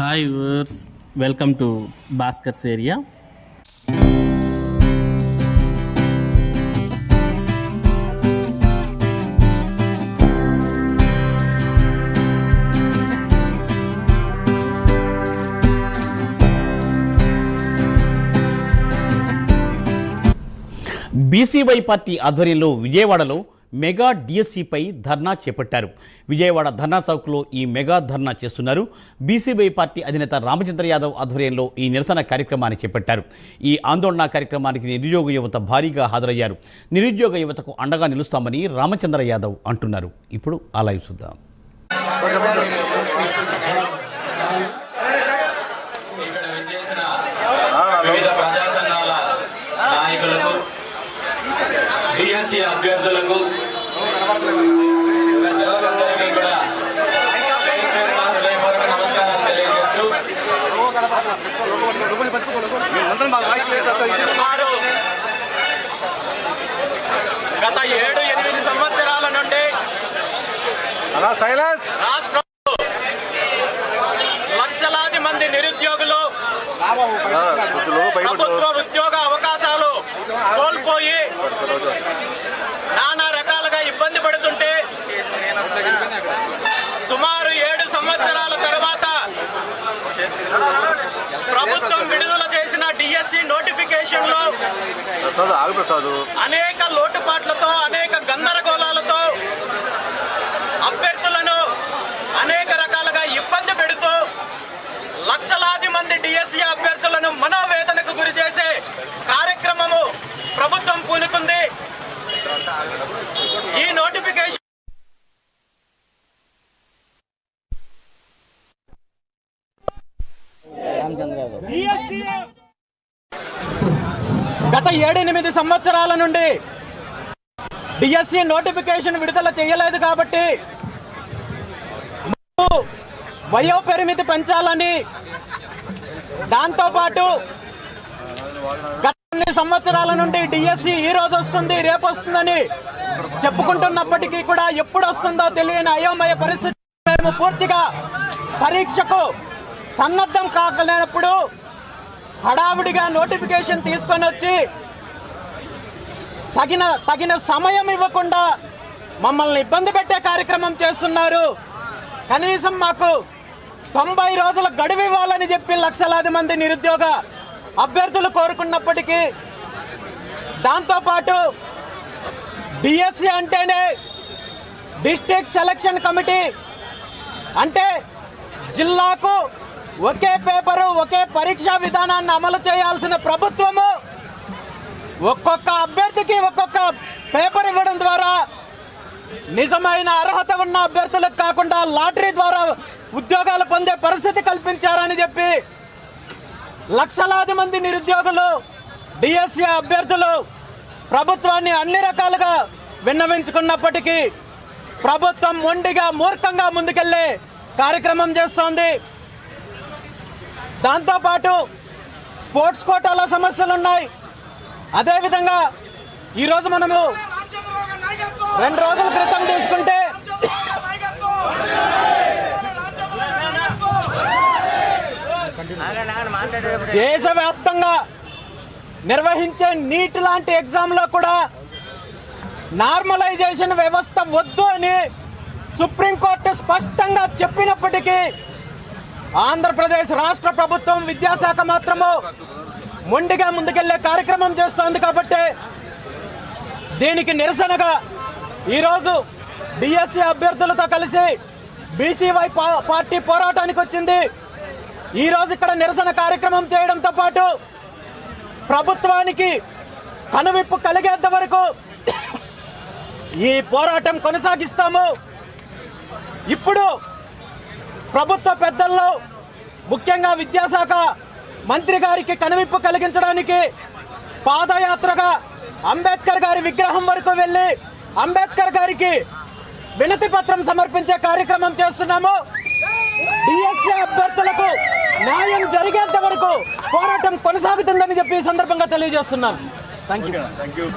Hi verse welcome to Bhaskar's area BCY party ఆధ్వర్యంలో విజయవాడలో mega డిఎస్సిపై ధర్నా చేపట్టారు. విజయవాడ ధర్నా చౌక్లో ఈ మెగా ధర్నా చేస్తున్నారు. బీసీబీ పార్టీ అధినేత రామచంద్ర యాదవ్ ఆధ్వర్యంలో ఈ నిరసన కార్యక్రమాన్ని చేపట్టారు. ఈ ఆందోళన కార్యక్రమానికి నిరుద్యోగ యువత భారీగా హాజరయ్యారు. నిరుద్యోగ యువతకు అండగా నిలుస్తామని రామచంద్ర యాదవ్ అంటున్నారు. ఇప్పుడు ఆ లైవ్ చూద్దాం. వివిధ నాయకులకు డిఎస్సి అభ్యర్థులకు పెద్దలందరికీ కూడా తెలియజేస్తూ సుమారు గత ఏడు ఎనిమిది సంవత్సరాల నుండి రాష్ట్రం లక్షలాది మంది నిరుద్యోగులు ప్రభుత్వ ఉద్యోగ నానా రకాలుగా ఇబ్బంది పడుతుంటే సుమారు ఏడు సంవత్సరాల తర్వాత ప్రభుత్వం విడుదల చేసిన డిఎస్సి నోటిఫికేషన్లో ఆగు ప్రసాద్. అనేక లోటుపాట్లతో అనేక గందరగోళాలతో అభ్యర్థులను అనేక రకాలుగా ఇబ్బంది పెడుతూ లక్షలాది మంది డిఎస్సి అభ్యర్థులను మనోవేదనకు గురి చేసే కార్యక్రమము ప్రభుత్వం పూనుకుంది. ఈ నోటిఫికేషన్ గత ఏడెనిమిది సంవత్సరాల నుండి డిఎస్సి నోటిఫికేషన్ విడుదల చేయలేదు కాబట్టి వయో పరిమితి పెంచాలని దాంతోపాటు గత కొన్ని సంవత్సరాల నుండి డిఎస్సి ఈ రోజు వస్తుంది రేపు వస్తుందని చెప్పుకుంటున్నప్పటికీ కూడా ఎప్పుడు వస్తుందో తెలియని అయోమయ పరిస్థితి మేము పూర్తిగా పరీక్షకు సన్నద్ధం కాకలేనప్పుడు హడావుడిగా నోటిఫికేషన్ తీసుకొని వచ్చి తగిన తగిన సమయం ఇవ్వకుండా మమ్మల్ని ఇబ్బంది పెట్టే కార్యక్రమం చేస్తున్నారు. కనీసం మాకు తొంభై రోజుల గడువు ఇవ్వాలని చెప్పి లక్షలాది మంది నిరుద్యోగ అభ్యర్థులు కోరుకున్నప్పటికీ దాంతోపాటు డిఎస్సి అంటేనే డిస్ట్రిక్ట్ సెలక్షన్ కమిటీ. అంటే జిల్లాకు ఒకే పేపరు ఒకే పరీక్షా విధానాన్ని అమలు చేయాల్సిన ప్రభుత్వము ఒక్కొక్క అభ్యర్థికి ఒక్కొక్క పేపర్ ఇవ్వడం ద్వారా నిజమైన అర్హత ఉన్న అభ్యర్థులకు కాకుండా లాటరీ ద్వారా ఉద్యోగాలు పొందే పరిస్థితి కల్పించారని చెప్పి లక్షలాది మంది నిరుద్యోగులు డిఎస్సి అభ్యర్థులు ప్రభుత్వాన్ని అన్ని రకాలుగా విన్నవించుకున్నప్పటికీ ప్రభుత్వం మొండిగా మూర్ఖంగా ముందుకెళ్ళే కార్యక్రమం చేస్తోంది. దాంతోపాటు స్పోర్ట్స్ కోటాల సమస్యలు ఉన్నాయి. అదేవిధంగా ఈరోజు మనము రెండు రోజుల క్రితం తీసుకుంటే దేశవ్యాప్తంగా నిర్వహించే నీట్ లాంటి ఎగ్జామ్లో కూడా నార్మలైజేషన్ వ్యవస్థ వద్దు అని సుప్రీంకోర్టు స్పష్టంగా చెప్పినప్పటికీ ఆంధ్రప్రదేశ్ రాష్ట్ర ప్రభుత్వం విద్యాశాఖ మాత్రము మొండిగా ముందుకెళ్ళే కార్యక్రమం చేస్తోంది కాబట్టి దీనికి నిరసనగా ఈరోజు బీఎస్సీ అభ్యర్థులతో కలిసి బీసీవై పార్టీ పోరాటానికి వచ్చింది. ఈరోజు ఇక్కడ నిరసన కార్యక్రమం చేయడంతో పాటు ప్రభుత్వానికి కనువిప్పు కలిగేంత వరకు ఈ పోరాటం కొనసాగిస్తాము. ఇప్పుడు ప్రభుత్వ పెద్దల్లో ముఖ్యంగా విద్యాశాఖ మంత్రి గారికి కనువిప్పు కలిగించడానికి పాదయాత్రగా అంబేద్కర్ గారి విగ్రహం వరకు వెళ్ళి అంబేద్కర్ గారికి వినతి పత్రం సమర్పించే కార్యక్రమం చేస్తున్నాము. డిఎస్సీ అభ్యర్థులకు న్యాయం జరిగేంత వరకు పోరాటం కొనసాగుతుందని చెప్పి ఈ సందర్భంగా తెలియజేస్తున్నాను. Thank you